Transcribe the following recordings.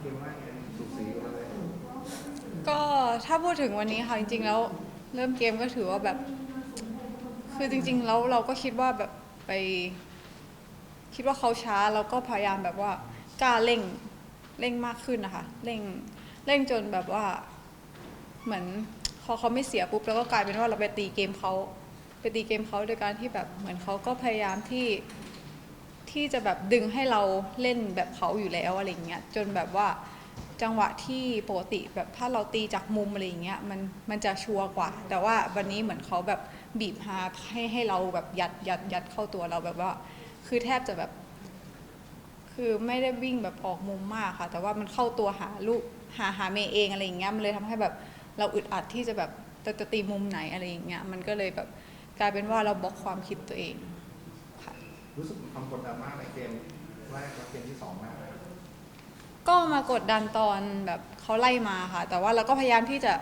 เกมแรกเป็นสุสีกันเลยก็ถ้าพูดถึงวันนี้ค่ะจริงๆแล้วเริ่มเกมก็ถือว่าแบบ คือจริง ๆ แล้วเราก็คิดว่าแบบไป คิดว่าเขาช้าเราก็พยายามแบบว่ากล้าเร่งเร่งมากขึ้นนะคะเร่งเร่งจนแบบว่า เหมือนพอเขาไม่เสียปุ๊บแล้วก็กลายเป็นว่าเราไปตีเกมเขาไปตีเกมเขาโดยการที่แบบเหมือนเขาก็พยายามที่ ที่จะแบบดึงให้เราเล่นแบบเขาอยู่แล้วอะไรเงี้ยจนแบบว่าจังหวะที่ปกติแบบถ้าเราตีจากมุมอะไรเงี้ยมันมันจะชัวร์กว่า แต่ว่าวันนี้เหมือนเขาแบบบีบฮาให้ให้เราแบบยัดยัดยัดเข้าตัวเราแบบว่า คือแทบจะแบบ คือไม่ได้วิ่งแบบออกมุมมากค่ะ แต่ว่ามันเข้าตัวหาลูกหาหาเมย์เองอะไรอย่างเงี้ยมันเลยทำให้แบบเราอึดอัดที่จะแบบจะจะตีมุมไหนอะไรอย่างเงี้ยมันก็เลยแบบกลายเป็นว่าเราบล็อกความคิดตัวเอง รู้สึกมีความกดดันมากในเกมแรกและเกมที่สองมากเลยก็มากดดันตอนแบบเขาไล่มาค่ะ แต่ว่าเราก็พยายามที่จะ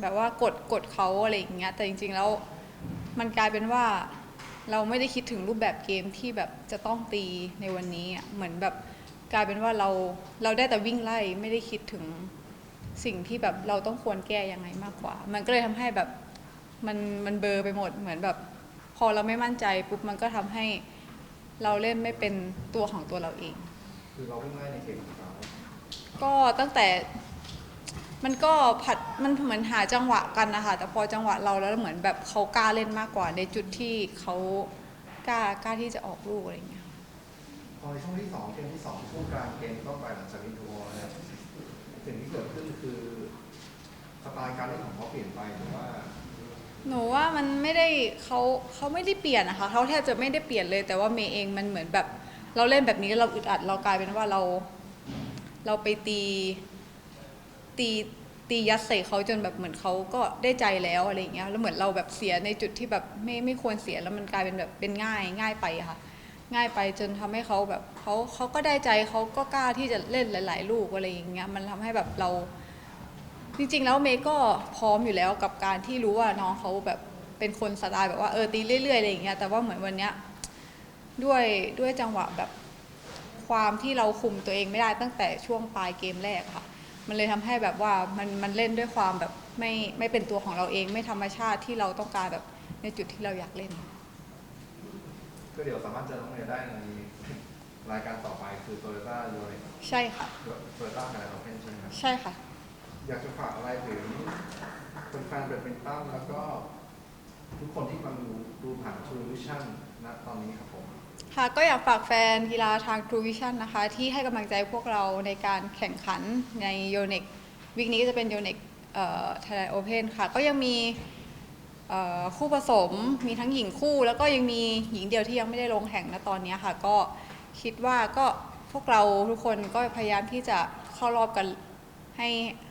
แบบว่ากดกดเขาอะไรอย่างเงี้ย แต่จริง ๆ แล้วมันกลายเป็นว่า เราไม่ได้คิดถึงรูปแบบเกมที่แบบจะต้องตีในวันนี้อะเหมือนแบบกลายเป็นว่าเราเราได้แต่วิ่งไล่ไม่ได้คิดถึงสิ่งที่แบบเราต้องควรแก้ยังไงมากกว่า มันก็เลยทำให้แบบมันมันเบลอไปหมดเหมือนแบบ อเราไม่มั่นใจปุ๊บมันก็ทำให้เราเล่นไม่เป็นตัวของตัวเราเอง คือเราวิ่งไล่ในเกมของเขาก็ตั้งแต่มันก็ผัดมันเหมือนหาจังหวะกันนะคะแต่พอจังหวะเราแล้วเหมือนแบบเขากล้าเล่นมากกว่า ในจุดที่เขากล้ากล้าที่จะออกลูกอะไรอย่างเงี้ย พอในช่วงที่สองเกมที่สองช่วงกลางเกมก็ไปหลังจากนี้ทัวร์เนี่ยสิ่งที่เกิดขึ้นคือสไตล์การเล่นของเขาเปลี่ยนไปหรือว่า หนูว่ามันไม่ได้เขาเขาไม่ได้เปลี่ยนนะคะเขาแทบจะไม่ได้เปลี่ยนเลย แต่ว่าเมย์เองมันเหมือนแบบ เราเล่นแบบนี้แล้วเราอึดอัดเรากลายเป็นว่าเรา เราไปตีตีตียัดใส่เขาจนแบบเหมือนเขาก็ได้ใจแล้วอะไรอย่างเงี้ยแล้วเหมือนเราแบบเสียในจุดที่แบบไม่ไม่ควรเสียแล้วมันกลายเป็นแบบเป็นง่ายง่ายไปค่ะ ง่ายไปจนทำให้เขาแบบเขาเขาก็ได้ใจเขาก็กล้าที่จะเล่นหลาย ๆ ลูกอะไรอย่างเงี้ยมันทำให้แบบเรา จริงๆ แล้วเมย์ก็พร้อมอยู่แล้วกับการที่รู้ว่าน้องเขาแบบเป็นคนสไตล์แบบว่าเออตีเรื่อยๆอะไรอย่างเงี้ยแต่ว่าเหมือนวันเนี้ยด้วยด้วยจังหวะแบบความที่เราคุมตัวเองไม่ได้ตั้งแต่ช่วงปลายเกมแรกอะค่ะ มันเลยทำให้แบบว่ามันมันเล่นด้วยความแบบไม่ไม่เป็นตัวของเราเองไม่ธรรมชาติที่เราต้องการแบบในจุดที่เราอยากเล่น ก็เดี๋ยวสามารถเจอน้องเมย์ได้ในรายการต่อไปคือโตโยต้าโยเนใช่ค่ะโตโยต้าไทยเราเป็นใช่ไหมครับใช่ค่ะ อยากจะฝากอะไรถึงแฟนๆแบดมินตันแล้วก็ทุกคนที่กำลังดูดูผ่านทูวิชั่นณตอนนี้ครับผม ค่ะก็อยากฝากแฟนกีฬาทาง True Vision นะคะ ที่ให้กำลังใจพวกเราในการแข่งขันใน y o n e x วิกนี้ก็จะเป็น y o n e x เอ่อ Thailand Open ค่ะ ก็ยังมีเอ่อคู่ผสมมีทั้งหญิงคู่ แล้วก็ยังมีหญิงเดียวที่ยังไม่ได้ลงแข่งณตอนนี้ค่ะ ก็คิดว่าก็พวกเราทุกคนก็พยายามที่จะเข้ารอบกัน ให้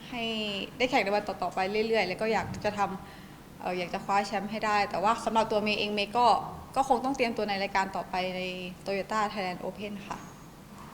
ให้ได้แข่งในวันต่อๆไปเรื่อยๆ แล้วก็อยากจะทำเอออยากจะคว้าแชมป์ให้ได้ แต่ว่าสำหรับตัวเมย์เองเมย์ก็ก็คงต้องเตรียมตัวในรายการต่อไปใน Toyota Thailand Open ค่ะ